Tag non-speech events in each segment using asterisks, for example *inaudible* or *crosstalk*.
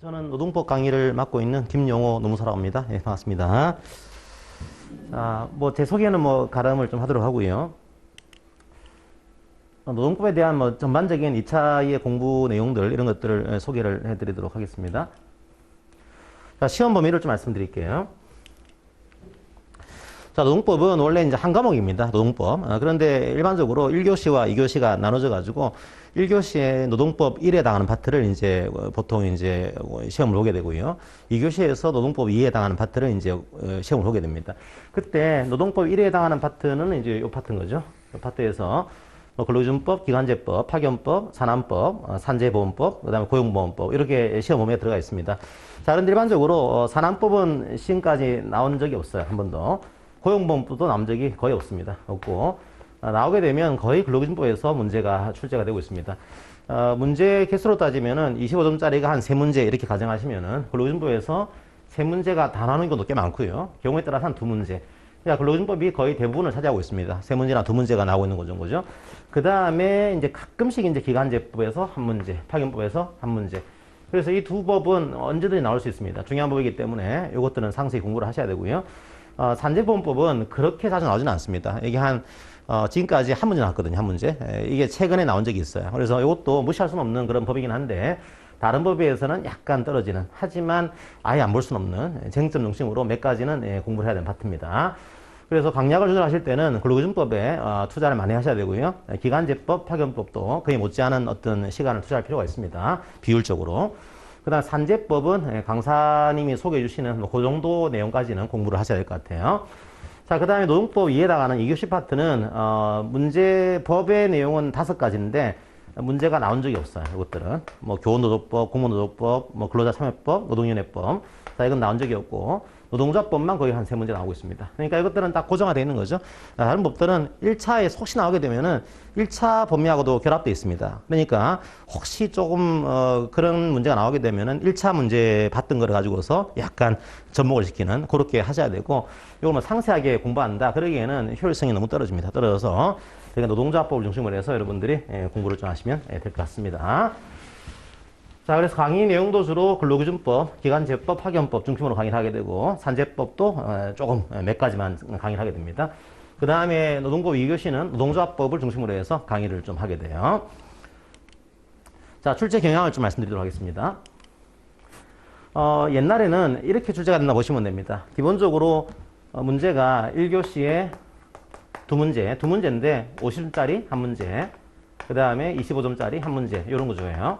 저는 노동법 강의를 맡고 있는 김용호 노무사라고 합니다. 예, 반갑습니다. 자, 뭐제 소개는 뭐 가름을 좀 하도록 하고요. 어, 노동법에 대한 뭐 전반적인 2차의 공부 내용들 이런 것들을 예, 소개를 해드리도록 하겠습니다. 자, 시험 범위를 좀 말씀드릴게요. 자, 노동법은 원래 이제 한 과목입니다. 노동법. 어, 그런데 일반적으로 1교시와 2교시가 나눠져 가지고 1교시에 노동법 1에 해당하는 파트를 이제 어, 보통 이제 어, 시험을 보게 되고요. 2교시에서 노동법 2에 해당하는 파트를 이제 어, 시험을 보게 됩니다. 그때 노동법 1에 해당하는 파트는 이제 이 파트인 거죠. 이 파트에서 뭐 근로기준법, 기간제법, 파견법, 산안법, 어, 산재보험법, 그다음에 고용보험법 이렇게 시험 범위에 들어가 있습니다. 자, 그런데 일반적으로 어, 산안법은 시험까지 나온 적이 없어요. 한 번도. 고용보험법도 나온 적이 거의 없습니다. 없고 아, 나오게 되면 거의 근로기준법에서 문제가 출제가 되고 있습니다. 어, 문제 개수로 따지면은 25점짜리가 한 세 문제 이렇게 가정하시면은 근로기준법에서 세 문제가 다 나오는 경우도 꽤 많고요. 경우에 따라서 한 두 문제. 그러니까 근로기준법이 거의 대부분을 차지하고 있습니다. 세 문제나 두 문제가 나오고 있는 거 정도죠. 그 다음에 이제 가끔씩 이제 기간제법에서 한 문제, 파견법에서 한 문제. 그래서 이 두 법은 언제든지 나올 수 있습니다. 중요한 법이기 때문에 이것들은 상세히 공부를 하셔야 되고요. 어, 산재보험법은 그렇게 자주 나오지는 않습니다. 이게 한 어, 지금까지 한 문제 나왔거든요. 한 문제. 에, 이게 최근에 나온 적이 있어요. 그래서 이것도 무시할 수는 없는 그런 법이긴 한데 다른 법에 비해서는 약간 떨어지는 하지만 아예 안 볼 수는 없는 쟁점 중심으로 몇 가지는 예, 공부를 해야 되는 파트입니다. 그래서 강약을 조절하실 때는 근로기준법에 어, 투자를 많이 하셔야 되고요. 에, 기간제법, 파견법도 거의 못지않은 어떤 시간을 투자할 필요가 있습니다. 비율적으로. 그 다음 산재법은 예, 강사님이 소개해 주시는 뭐그 정도 내용까지는 공부를 하셔야 될 것 같아요. 자, 그 다음에 노동법 2에 해당하는 2교시 파트는, 어, 문제, 법의 내용은 다섯 가지인데, 문제가 나온 적이 없어요. 이것들은. 뭐, 교원노동법, 공무노동법, 뭐, 근로자 참여법, 노동위원회법. 자, 이건 나온 적이 없고, 노동자법만 거의 한 세 문제 나오고 있습니다. 그러니까 이것들은 딱 고정화되어 있는 거죠. 자, 다른 법들은 1차에 혹시 나오게 되면은 1차 범위하고도 결합되어 있습니다. 그러니까 혹시 조금, 어, 그런 문제가 나오게 되면은 1차 문제 봤던 거를 가지고서 약간 접목을 시키는 그렇게 하셔야 되고, 이걸 뭐 상세하게 공부한다. 그러기에는 효율성이 너무 떨어집니다. 떨어져서. 그러니까 노동자법을 중심으로 해서 여러분들이 예, 공부를 좀 하시면 될 것 같습니다. 자, 그래서 강의 내용도 주로 근로기준법, 기간제법, 파견법 중심으로 강의를 하게 되고, 산재법도 어, 조금 몇 가지만 강의를 하게 됩니다. 그 다음에 노동법 2교시는 노동조합법을 중심으로 해서 강의를 좀 하게 돼요. 자, 출제 경향을 좀 말씀드리도록 하겠습니다. 어, 옛날에는 이렇게 출제가 된다 보시면 됩니다. 기본적으로 어, 문제가 1교시에 두 문제, 두 문제인데 50점짜리 한 문제, 그 다음에 25점짜리 한 문제, 이런 구조예요.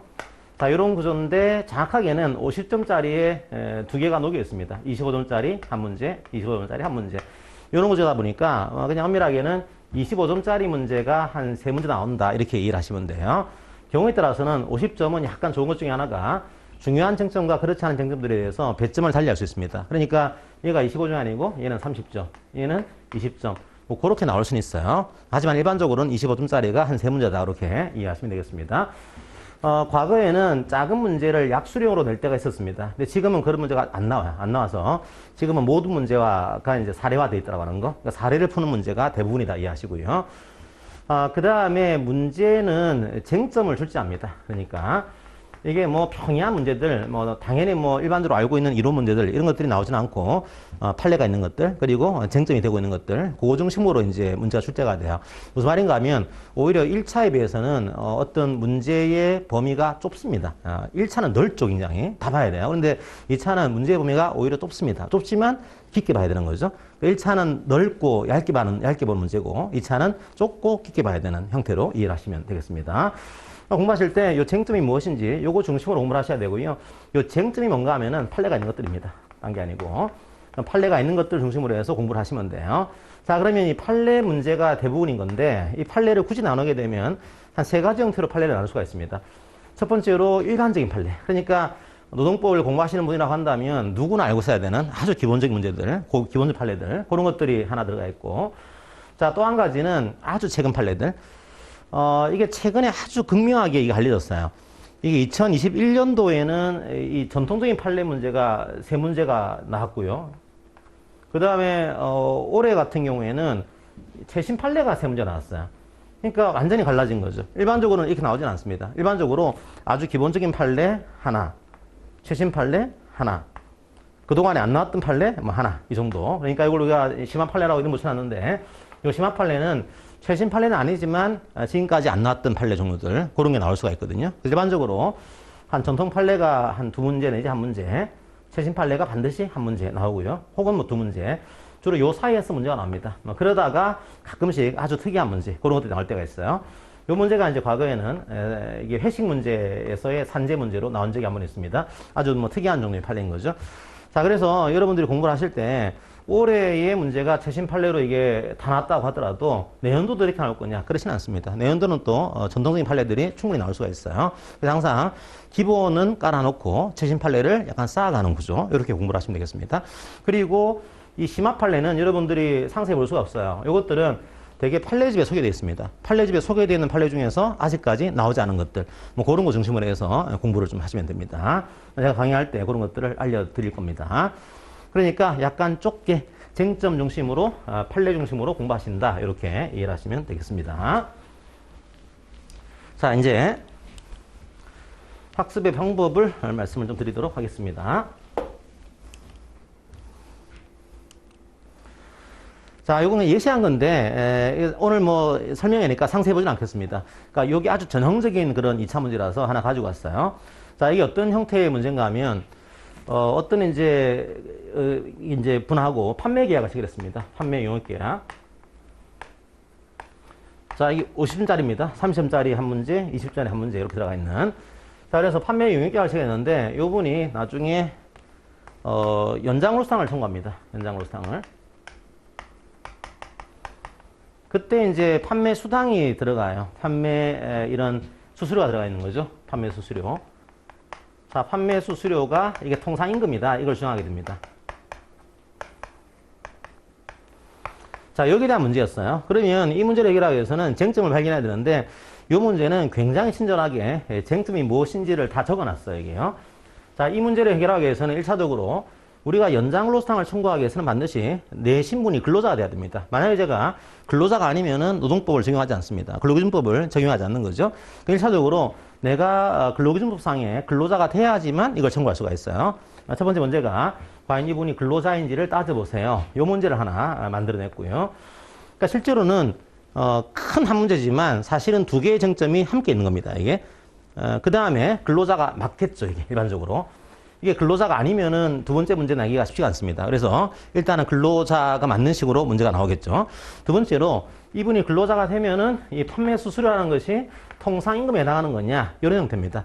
자, 이런 구조인데 정확하게는 50점짜리에 두 개가 녹여 있습니다. 25점짜리 한 문제, 25점짜리 한 문제. 이런 구조다 보니까 어, 그냥 엄밀하게는 25점짜리 문제가 한 세 문제 나온다. 이렇게 이해를 하시면 돼요. 경우에 따라서는 50점은 약간 좋은 것 중에 하나가 중요한 쟁점과 그렇지 않은 쟁점들에 대해서 배점을 달리할 수 있습니다. 그러니까 얘가 25점이 아니고 얘는 30점, 얘는 20점. 뭐 그렇게 나올 수는 있어요. 하지만 일반적으로는 25점짜리가 한 세 문제다. 이렇게 이해하시면 되겠습니다. 어, 과거에는 작은 문제를 약수령으로 낼 때가 있었습니다. 근데 지금은 그런 문제가 안 나와요. 안 나와서 지금은 모든 문제가 이제 사례화되어 있다고 하는 거. 그러니까 사례를 푸는 문제가 대부분이다 이해하시고요. 어, 그 다음에 문제는 쟁점을 출제합니다. 그러니까 이게 뭐 평이한 문제들, 뭐 당연히 뭐 일반적으로 알고 있는 이론 문제들 이런 것들이 나오지는 않고 어, 판례가 있는 것들 그리고 쟁점이 되고 있는 것들 그거 중심으로 이제 문제가 출제가 돼요. 무슨 말인가 하면 오히려 1차에 비해서는 어, 어떤 문제의 범위가 좁습니다. 어, 1차는 넓죠 굉장히 다 봐야 돼요. 그런데 2차는 문제의 범위가 오히려 좁습니다. 좁지만 깊게 봐야 되는 거죠. 1차는 넓고 얇게 봐는 얇게 보는 문제고 2차는 좁고 깊게 봐야 되는 형태로 이해를 하시면 되겠습니다. 공부하실 때 이 쟁점이 무엇인지 요거 중심으로 공부를 하셔야 되고요. 요 쟁점이 뭔가 하면은 판례가 있는 것들입니다. 딴 게 아니고. 판례가 있는 것들 중심으로 해서 공부를 하시면 돼요. 자, 그러면 이 판례 문제가 대부분인 건데 이 판례를 굳이 나누게 되면 한 세 가지 형태로 판례를 나눌 수가 있습니다. 첫 번째로 일반적인 판례. 그러니까 노동법을 공부하시는 분이라고 한다면 누구나 알고 있어야 되는 아주 기본적인 문제들, 고, 기본적 판례들, 그런 것들이 하나 들어가 있고. 자, 또 한 가지는 아주 최근 판례들. 어, 이게 최근에 아주 극명하게 이게 알려졌어요. 이게 2021년도에는 이 전통적인 판례 문제가 세 문제가 나왔고요. 그 다음에, 어, 올해 같은 경우에는 최신 판례가 세 문제 나왔어요. 그러니까 완전히 갈라진 거죠. 일반적으로는 이렇게 나오진 않습니다. 일반적으로 아주 기본적인 판례 하나, 최신 판례 하나. 그동안에 안 나왔던 판례 뭐 하나 이 정도. 그러니까 이걸 우리가 심화 판례라고 이름 붙여놨는데 이 심화 판례는 최신 판례는 아니지만 아, 지금까지 안 나왔던 판례 종류들 그런 게 나올 수가 있거든요. 일반적으로 한 전통 판례가 한 두 문제 내지 한 문제, 최신 판례가 반드시 한 문제 나오고요. 혹은 뭐 두 문제. 주로 요 사이에서 문제가 나옵니다. 뭐 그러다가 가끔씩 아주 특이한 문제 그런 것들이 나올 때가 있어요. 요 문제가 이제 과거에는 에, 이게 회식 문제에서의 산재 문제로 나온 적이 한 번 있습니다. 아주 뭐 특이한 종류의 판례인 거죠. 자, 그래서 여러분들이 공부를 하실 때 올해의 문제가 최신 판례로 이게 다 나왔다고 하더라도 내년도도 이렇게 나올 거냐? 그렇지는 않습니다. 내년도는 또 어, 전통적인 판례들이 충분히 나올 수가 있어요. 그래서 항상 기본은 깔아놓고 최신 판례를 약간 쌓아가는 구조 이렇게 공부를 하시면 되겠습니다. 그리고 이 심화 판례는 여러분들이 상세히 볼 수가 없어요. 이것들은 되게 판례집에 소개되어 있습니다. 판례집에 소개되어 있는 판례 중에서 아직까지 나오지 않은 것들, 뭐 그런 거 중심으로 해서 공부를 좀 하시면 됩니다. 제가 강의할 때 그런 것들을 알려드릴 겁니다. 그러니까 약간 좁게 쟁점 중심으로, 아, 판례 중심으로 공부하신다. 이렇게 이해를 하시면 되겠습니다. 자, 이제 학습의 방법을 말씀을 좀 드리도록 하겠습니다. 자, 요거는 예시한 건데, 에, 오늘 뭐 설명이니까 상세히 보진 않겠습니다. 그러니까 여기 아주 전형적인 그런 2차 문제라서 하나 가지고 왔어요. 자, 이게 어떤 형태의 문제인가 하면, 어, 어떤 이제, 어, 이제 분하고 판매 계약을 체결했습니다. 판매 용역 계약. 자, 이게 50점짜리입니다. 30점짜리 한 문제, 20점짜리 한 문제 이렇게 들어가 있는. 자, 그래서 판매 용역 계약을 체결했는데, 요 분이 나중에, 어, 연장으로상을 청구합니다. 연장으로상을. 그때 이제 판매 수당이 들어가요. 판매 에, 이런 수수료가 들어가 있는 거죠. 판매 수수료. 자, 판매 수수료가 이게 통상 임금이다. 이걸 정하게 됩니다. 자, 여기에 대한 문제였어요. 그러면 이 문제를 해결하기 위해서는 쟁점을 발견해야 되는데 이 문제는 굉장히 친절하게 예, 쟁점이 무엇인지를 다 적어놨어요. 이게요. 자, 이 문제를 해결하기 위해서는 1차적으로 우리가 연장 로스탕을 청구하기 위해서는 반드시 내 신분이 근로자가 돼야 됩니다. 만약에 제가 근로자가 아니면은 노동법을 적용하지 않습니다. 근로기준법을 적용하지 않는 거죠. 그 1차적으로 내가 어, 근로기준법상에 근로자가 돼야지만 이걸 청구할 수가 있어요. 아, 첫 번째 문제가 과연 이분이 근로자인지를 따져보세요. 이 문제를 하나 아, 만들어냈고요. 그러니까 실제로는 어, 큰 한 문제지만 사실은 두 개의 쟁점이 함께 있는 겁니다. 이게 어, 그 다음에 근로자가 맞겠죠. 이게 일반적으로. 이게 근로자가 아니면은 두 번째 문제 나기가 쉽지가 않습니다. 그래서 일단은 근로자가 맞는 식으로 문제가 나오겠죠. 두 번째로 이분이 근로자가 되면은 이 판매 수수료라는 것이 통상 임금에 해당하는 거냐 이런 형태입니다.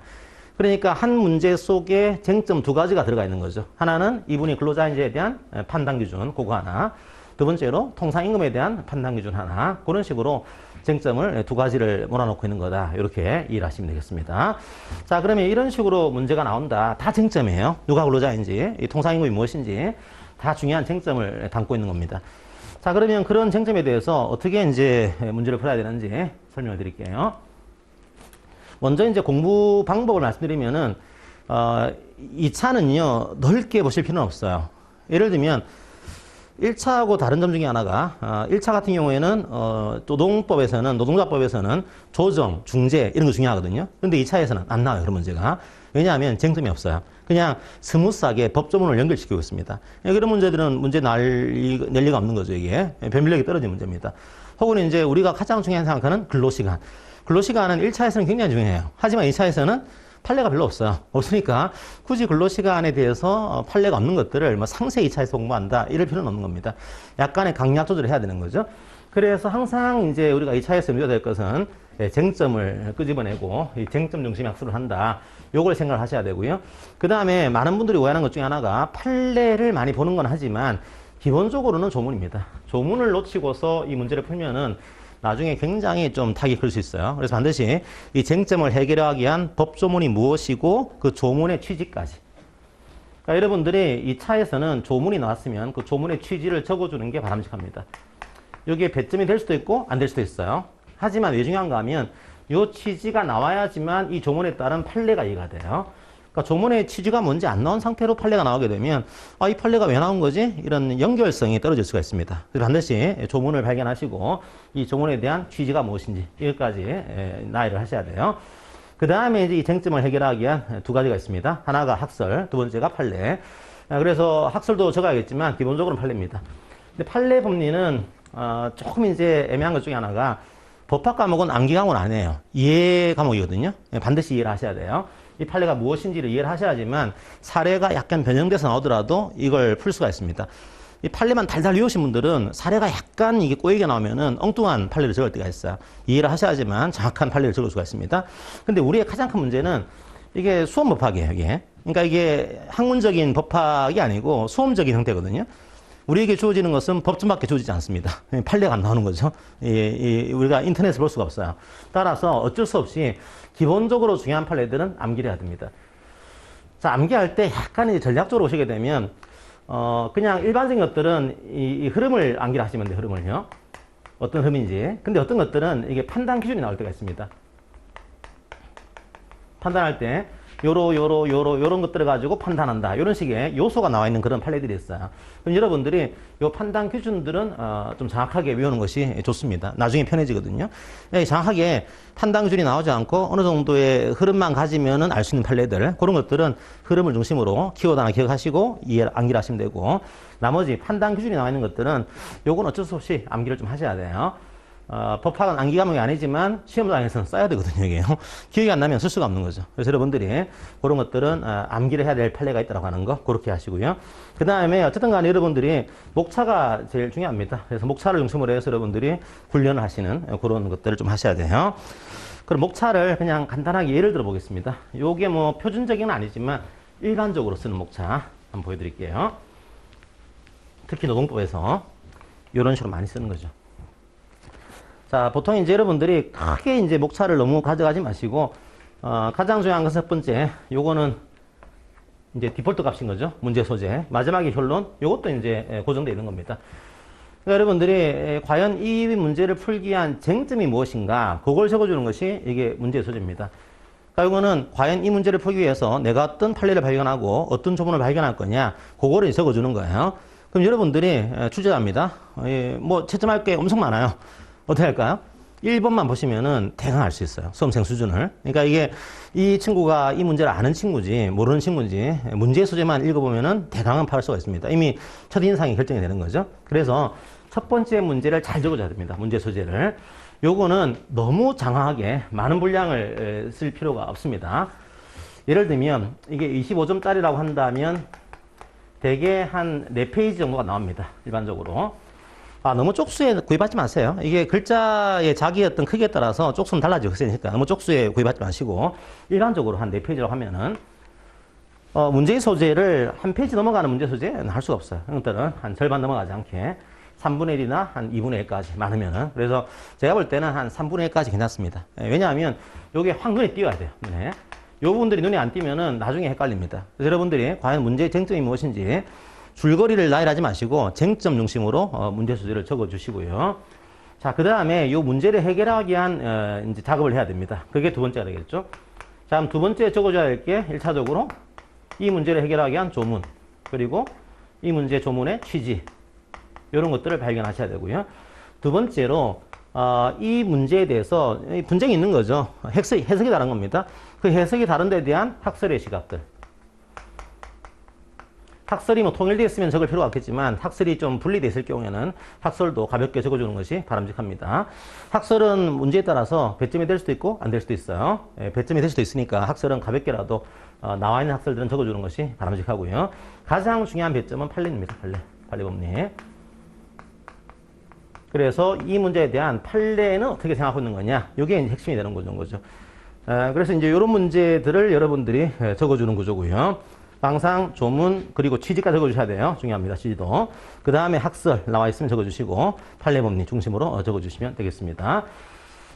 그러니까 한 문제 속에 쟁점 두 가지가 들어가 있는 거죠. 하나는 이분이 근로자인지에 대한 판단 기준 그거 하나. 두 번째로 통상 임금에 대한 판단 기준 하나. 그런 식으로 쟁점을 두 가지를 몰아놓고 있는 거다. 이렇게 이해를 하시면 되겠습니다. 자, 그러면 이런 식으로 문제가 나온다. 다 쟁점이에요. 누가 근로자인지, 이 통상임금이 무엇인지 다 중요한 쟁점을 담고 있는 겁니다. 자, 그러면 그런 쟁점에 대해서 어떻게 이제 문제를 풀어야 되는지 설명을 드릴게요. 먼저 이제 공부 방법을 말씀드리면은, 어, 2차는요, 넓게 보실 필요는 없어요. 예를 들면, 1차하고 다른 점 중에 하나가, 어, 1차 같은 경우에는, 어, 노동법에서는, 노동자법에서는 조정, 중재, 이런 거 중요하거든요. 근데 2차에서는 안 나와요, 그런 문제가. 왜냐하면 쟁점이 없어요. 그냥 스무스하게 법조문을 연결시키고 있습니다. 이런 문제들은 문제 날, 리- 낼 리가 없는 거죠, 이게. 변별력이 떨어진 문제입니다. 혹은 이제 우리가 가장 중요한 생각하는 근로시간. 근로시간은 1차에서는 굉장히 중요해요. 하지만 2차에서는 판례가 별로 없어요. 없으니까 굳이 근로시간에 대해서 어, 판례가 없는 것들을 뭐 상세히 2차에서 공부한다. 이럴 필요는 없는 겁니다. 약간의 강약 조절을 해야 되는 거죠. 그래서 항상 이제 우리가 2차에서 문제가 될 것은 예, 쟁점을 끄집어내고 이 쟁점 중심 학습을 한다. 요걸 생각을 하셔야 되고요. 그 다음에 많은 분들이 오해하는 것 중에 하나가 판례를 많이 보는 건 하지만 기본적으로는 조문입니다. 조문을 놓치고서 이 문제를 풀면은 나중에 굉장히 좀 타격이 클 수 있어요. 그래서 반드시 이 쟁점을 해결하기 위한 법조문이 무엇이고 그 조문의 취지까지. 그러니까 여러분들이 이 차에서는 조문이 나왔으면 그 조문의 취지를 적어주는 게 바람직합니다. 여기에 배점이 될 수도 있고 안 될 수도 있어요. 하지만 왜 중요한가 하면 이 취지가 나와야지만 이 조문에 따른 판례가 이해가 돼요. 그러니까 조문의 취지가 뭔지 안 나온 상태로 판례가 나오게 되면 아, 이 판례가 왜 나온 거지? 이런 연결성이 떨어질 수가 있습니다. 반드시 조문을 발견하시고 이 조문에 대한 취지가 무엇인지 이것까지 에, 나열을 하셔야 돼요. 그 다음에 이제 이 쟁점을 해결하기 위한 두 가지가 있습니다. 하나가 학설, 두 번째가 판례. 아, 그래서 학설도 적어야겠지만 기본적으로는 판례입니다. 근데 판례 법리는 어, 조금 이제 애매한 것 중에 하나가 법학 과목은 암기 과목은 아니에요. 이해 과목이거든요. 예, 반드시 이해를 하셔야 돼요. 이 판례가 무엇인지를 이해를 하셔야지만 사례가 약간 변형돼서 나오더라도 이걸 풀 수가 있습니다. 이 판례만 달달 외우신 분들은 사례가 약간 이게 꼬이게 나오면은 엉뚱한 판례를 적을 때가 있어요. 이해를 하셔야지만 정확한 판례를 적을 수가 있습니다. 근데 우리의 가장 큰 문제는 이게 수험 법학이에요, 이게. 그러니까 이게 학문적인 법학이 아니고 수험적인 형태거든요. 우리에게 주어지는 것은 법전밖에 주어지지 않습니다. 판례가 안 나오는 거죠. 이, 이, 우리가 인터넷을 볼 수가 없어요. 따라서 어쩔 수 없이 기본적으로 중요한 판례들은 암기를 해야 됩니다. 자, 암기할 때 약간 이제 전략적으로 오시게 되면, 어, 그냥 일반적인 것들은 이, 이 흐름을 암기를 하시면 돼요, 흐름을요. 어떤 흐름인지. 근데 어떤 것들은 이게 판단 기준이 나올 때가 있습니다. 판단할 때, 요로, 요로, 요로, 요런 것들을 가지고 판단한다. 이런 식의 요소가 나와 있는 그런 판례들이 있어요. 그럼 여러분들이 요 판단 기준들은 어, 좀 정확하게 외우는 것이 좋습니다. 나중에 편해지거든요. 예, 정확하게 판단 기준이 나오지 않고 어느 정도의 흐름만 가지면은 알 수 있는 판례들 그런 것들은 흐름을 중심으로 키워드 하나 기억하시고 이해 암기를 하시면 되고 나머지 판단 기준이 나와 있는 것들은 요건 어쩔 수 없이 암기를 좀 하셔야 돼요. 어, 법학은 암기 과목이 아니지만 시험장에서는 써야 되거든요, 이게요. *laughs* 기억이 안 나면 쓸 수가 없는 거죠. 그래서 여러분들이 그런 것들은 어, 암기를 해야 될 판례가 있다고 하는 거, 그렇게 하시고요. 그 다음에 어쨌든 간에 여러분들이 목차가 제일 중요합니다. 그래서 목차를 중심으로 해서 여러분들이 훈련을 하시는 그런 것들을 좀 하셔야 돼요. 그럼 목차를 그냥 간단하게 예를 들어 보겠습니다. 요게 뭐 표준적인 건 아니지만 일반적으로 쓰는 목차 한번 보여드릴게요. 특히 노동법에서 이런 식으로 많이 쓰는 거죠. 자, 보통 이제 여러분들이 크게 이제 목차를 너무 가져가지 마시고, 어, 가장 중요한 것은 첫 번째, 요거는 이제 디폴트 값인 거죠. 문제 소재. 마지막에 결론, 요것도 이제 예, 고정되어 있는 겁니다. 그러니까 여러분들이 에, 과연 이 문제를 풀기 위한 쟁점이 무엇인가, 그걸 적어주는 것이 이게 문제 소재입니다. 그러니까 이거는 과연 이 문제를 풀기 위해서 내가 어떤 판례를 발견하고 어떤 조문을 발견할 거냐, 그거를 적어주는 거예요. 그럼 여러분들이 에, 출제자입니다. 예, 뭐 채점할 게 엄청 많아요. 어떻게 할까요? 1번만 보시면은 대강 알 수 있어요. 수험생 수준을. 그러니까 이게 이 친구가 이 문제를 아는 친구지 모르는 친구인지 문제 소재만 읽어보면은 대강은 파할 수가 있습니다. 이미 첫인상이 결정이 되는 거죠. 그래서 첫 번째 문제를 잘 적어줘야 됩니다. 문제 소재를. 요거는 너무 장황하게 많은 분량을 에, 쓸 필요가 없습니다. 예를 들면 이게 25점짜리라고 한다면 대개 한 4페이지 정도가 나옵니다. 일반적으로. 아, 너무 쪽수에 구입하지 마세요. 이게 글자의 자기의 어떤 크기에 따라서 쪽수는 달라지고 있으니까 너무 쪽수에 구입하지 마시고 일반적으로 한 4페이지라고 하면은 어, 문제 소재를 한 페이지 넘어가는 문제 소재는 할 수가 없어요. 형들은 한 절반 넘어가지 않게 3분의 1이나 한 2분의 1까지 많으면은 그래서 제가 볼 때는 한 3분의 1까지 괜찮습니다. 예, 왜냐하면 요게 확 눈에 띄어야 돼요. 네. 요 부분들이 눈에 안 띄면은 나중에 헷갈립니다. 여러분들이 과연 문제의 쟁점이 무엇인지 줄거리를 나열하지 마시고 쟁점 중심으로 어, 문제 소재를 적어 주시고요. 자, 그 다음에 이 문제를 해결하기 위한 어, 이제 작업을 해야 됩니다. 그게 두 번째가 되겠죠. 자, 그럼 두 번째 적어줘야 할 게 1차적으로 이 문제를 해결하기 위한 조문, 그리고 이 문제 조문의 취지, 이런 것들을 발견하셔야 되고요. 두 번째로 어, 이 문제에 대해서 분쟁이 있는 거죠. 해석이, 해석이 다른 겁니다. 그 해석이 다른 데 대한 학설의 시각들. 학설이 뭐 통일되어 있으면 적을 필요가 없겠지만 학설이 좀 분리되어 있을 경우에는 학설도 가볍게 적어주는 것이 바람직합니다. 학설은 문제에 따라서 배점이 될 수도 있고 안 될 수도 있어요. 예, 배점이 될 수도 있으니까 학설은 가볍게라도 어, 나와 있는 학설들은 적어주는 것이 바람직하고요. 가장 중요한 배점은 판례입니다. 판례, 판례법리. 그래서 이 문제에 대한 판례는 어떻게 생각하고 있는 거냐? 이게 핵심이 되는 거죠. 그래서 이제 이런 문제들을 여러분들이 에, 적어주는 구조고요. 방상, 조문, 그리고 취지까지 적어주셔야 돼요. 중요합니다. 취지도. 그 다음에 학설 나와 있으면 적어주시고 판례법리 중심으로 어, 적어주시면 되겠습니다.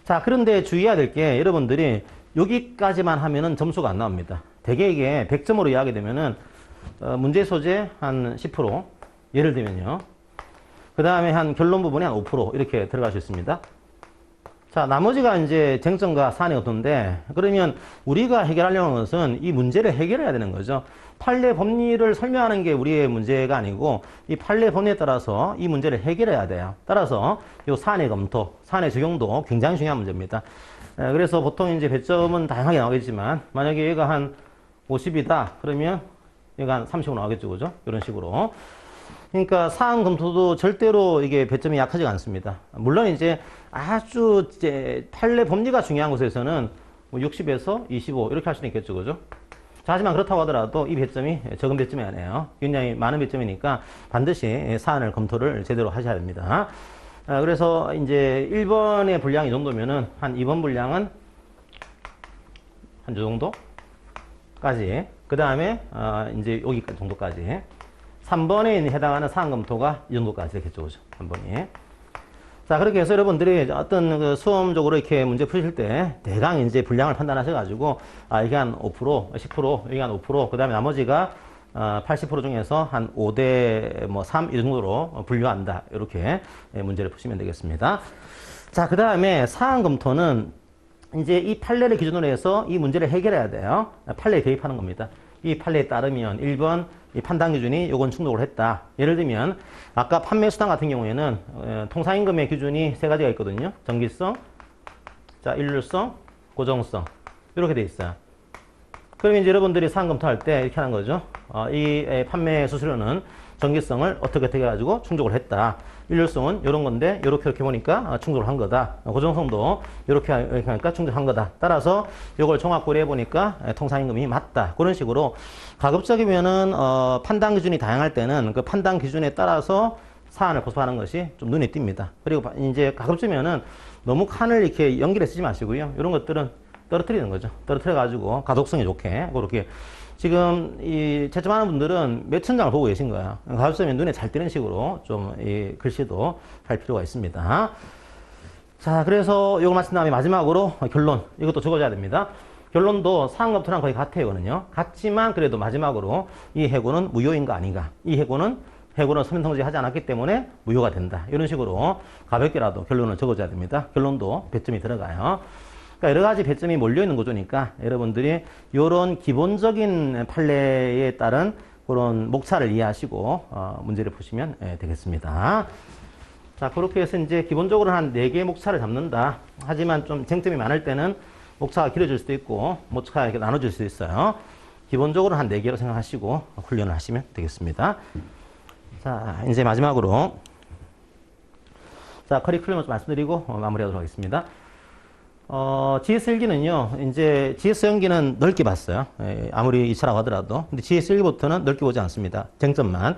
자, 그런데 주의해야 될 게 여러분들이 여기까지만 하면은 점수가 안 나옵니다. 대개 이게 100점으로 이야기 되면은 어, 문제 소재 한 10% 예를 들면요. 그 다음에 한 결론 부분에 한 5% 이렇게 들어갈 수 있습니다. 자, 나머지가 이제 쟁점과 사안이 없던데, 그러면 우리가 해결하려는 것은 이 문제를 해결해야 되는 거죠. 판례 법리를 설명하는 게 우리의 문제가 아니고, 이 판례 법리에 따라서 이 문제를 해결해야 돼요. 따라서 이 사안의 검토, 사안의 적용도 굉장히 중요한 문제입니다. 에, 그래서 보통 이제 배점은 다양하게 나오겠지만, 만약에 얘가 한 50이다, 그러면 얘가 한35 나오겠죠, 그죠? 이런 식으로. 그러니까 사안 검토도 절대로 이게 배점이 약하지가 않습니다. 물론 이제 아주 이제 판례 법리가 중요한 곳에서는 뭐 60에서 25 이렇게 할 수는 있겠죠, 그죠? 자, 하지만 그렇다고 하더라도 이 배점이 적은 배점이 아니에요. 굉장히 많은 배점이니까 반드시 사안을 검토를 제대로 하셔야 됩니다. 아, 그래서 이제 1번의 분량이 이 정도면은 한 2번 분량은 한요 정도까지. 그 다음에 아, 이제 여기까지 정도까지. 3번에 해당하는 사안 검토가 이 정도까지 되겠죠, 그죠? 3번이. 자, 그렇게 해서 여러분들이 어떤 그 수험적으로 이렇게 문제 푸실 때 대강 이제 분량을 판단하셔가지고, 아, 이게 한 5%, 10%, 이게 한 5%, 그 다음에 나머지가 어, 80% 중에서 한 5대 뭐 3 이 정도로 분류한다. 이렇게 예, 문제를 푸시면 되겠습니다. 자, 그 다음에 사안 검토는 이제 이 판례를 기준으로 해서 이 문제를 해결해야 돼요. 판례에 대입하는 겁니다. 이 판례에 따르면 1번 이 판단 기준이 요건 충족을 했다. 예를 들면 아까 판매 수당 같은 경우에는 어, 통상임금의 기준이 세 가지가 있거든요. 정기성, 자 일률성, 고정성 이렇게 돼 있어요. 그러면 이제 여러분들이 사안 검토할 때 이렇게 하는 거죠. 어, 이 에, 판매 수수료는 정기성을 어떻게 어떻게 해가지고 충족을 했다. 일률성은 이런 건데 이렇게 이렇게 보니까 아, 충족을 한 거다. 어, 고정성도 이렇게 하니까 충족한 거다. 따라서 이걸 종합 고려해 보니까 에, 통상임금이 맞다. 그런 식으로 가급적이면은 어, 판단 기준이 다양할 때는 그 판단 기준에 따라서 사안을 고소하는 것이 좀 눈에 띕니다. 그리고 바- 이제 가급적이면은 너무 칸을 이렇게 연결해 쓰지 마시고요. 이런 것들은 떨어뜨리는 거죠. 떨어뜨려 가지고 가독성이 좋게 그렇게 지금 이 채점하는 분들은 몇 천 장을 보고 계신 거예요. 가급적이면 눈에 잘 띄는 식으로 좀 이 글씨도 할 필요가 있습니다. 자, 그래서 이걸 마친 다음에 마지막으로 결론. 이것도 적어줘야 됩니다. 결론도 사항검토랑 거의 같아요거든요. 같지만 그래도 마지막으로 이 해고는 무효인 가 아닌가. 이 해고는 해고는 서면 통지하지 않았기 때문에 무효가 된다. 이런 식으로 가볍게라도 결론을 적어줘야 됩니다. 결론도 배점이 들어가요. 그러니까 여러 가지 배점이 몰려 있는 구조니까 여러분들이 이런 기본적인 판례에 따른 그런 목차를 이해하시고 어, 문제를 푸시면 예, 되겠습니다. 자, 그렇게 해서 이제 기본적으로 한 4개의 목차를 잡는다. 하지만 좀 쟁점이 많을 때는 목차가 길어질 수도 있고, 목차가 이렇게 나눠질 수도 있어요. 기본적으로 한 4개로 생각하시고 훈련을 하시면 되겠습니다. 자, 이제 마지막으로. 자, 커리큘럼을 좀 말씀드리고 어, 마무리하도록 하겠습니다. 어, GS 1기는요, 이제 GS 연기는 넓게 봤어요. 예, 아무리 2차라고 하더라도. 근데 GS 1기부터는 넓게 보지 않습니다. 쟁점만.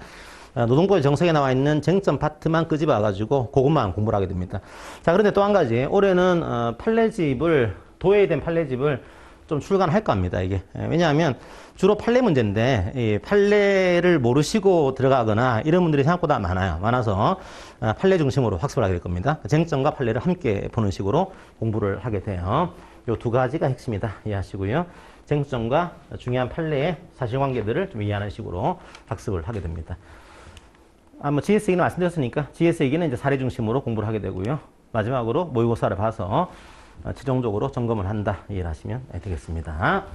어, 노동부의 정책에 나와 있는 쟁점 파트만 끄집어가지고 그것만 공부를 하게 됩니다. 자, 그런데 또 한 가지. 올해는 어, 판례집을, 도예된 판례집을 좀 출간할까 합니다, 이게. 예, 왜냐하면 주로 판례 문제인데, 이 판례를 모르시고 들어가거나 이런 분들이 생각보다 많아요. 많아서 아, 판례 중심으로 학습을 하게 될 겁니다. 쟁점과 판례를 함께 보는 식으로 공부를 하게 돼요. 요 두 가지가 핵심이다. 이해하시고요. 쟁점과 중요한 판례의 사실관계들을 좀 이해하는 식으로 학습을 하게 됩니다. 아, 뭐 GS 얘기는 말씀드렸으니까 GS 얘기는 이제 사례 중심으로 공부를 하게 되고요. 마지막으로 모의고사를 봐서 어, 최종적으로 점검을 한다. 이해를 하시면 되겠습니다.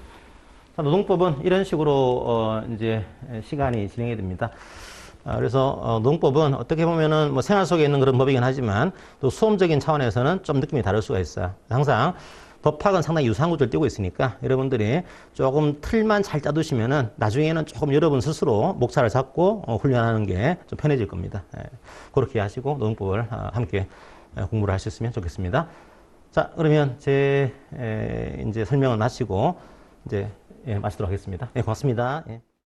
자, 노동법은 이런 식으로 어, 이제 시간이 진행이 됩니다. 아, 그래서 어, 노동법은 어떻게 보면은 뭐 생활 속에 있는 그런 법이긴 하지만 또 수험적인 차원에서는 좀 느낌이 다를 수가 있어요. 항상 법학은 상당히 유사한 구조를 띄고 있으니까 여러분들이 조금 틀만 잘 짜두시면은 나중에는 조금 여러분 스스로 목차를 잡고 어, 훈련하는 게 좀 편해질 겁니다. 예, 그렇게 하시고 노동법을 아, 함께 예, 공부를 하셨으면 좋겠습니다. 자, 그러면 제 에, 이제 설명을 마치고 이제 예, 마치도록 하겠습니다. 예, 고맙습니다. 예.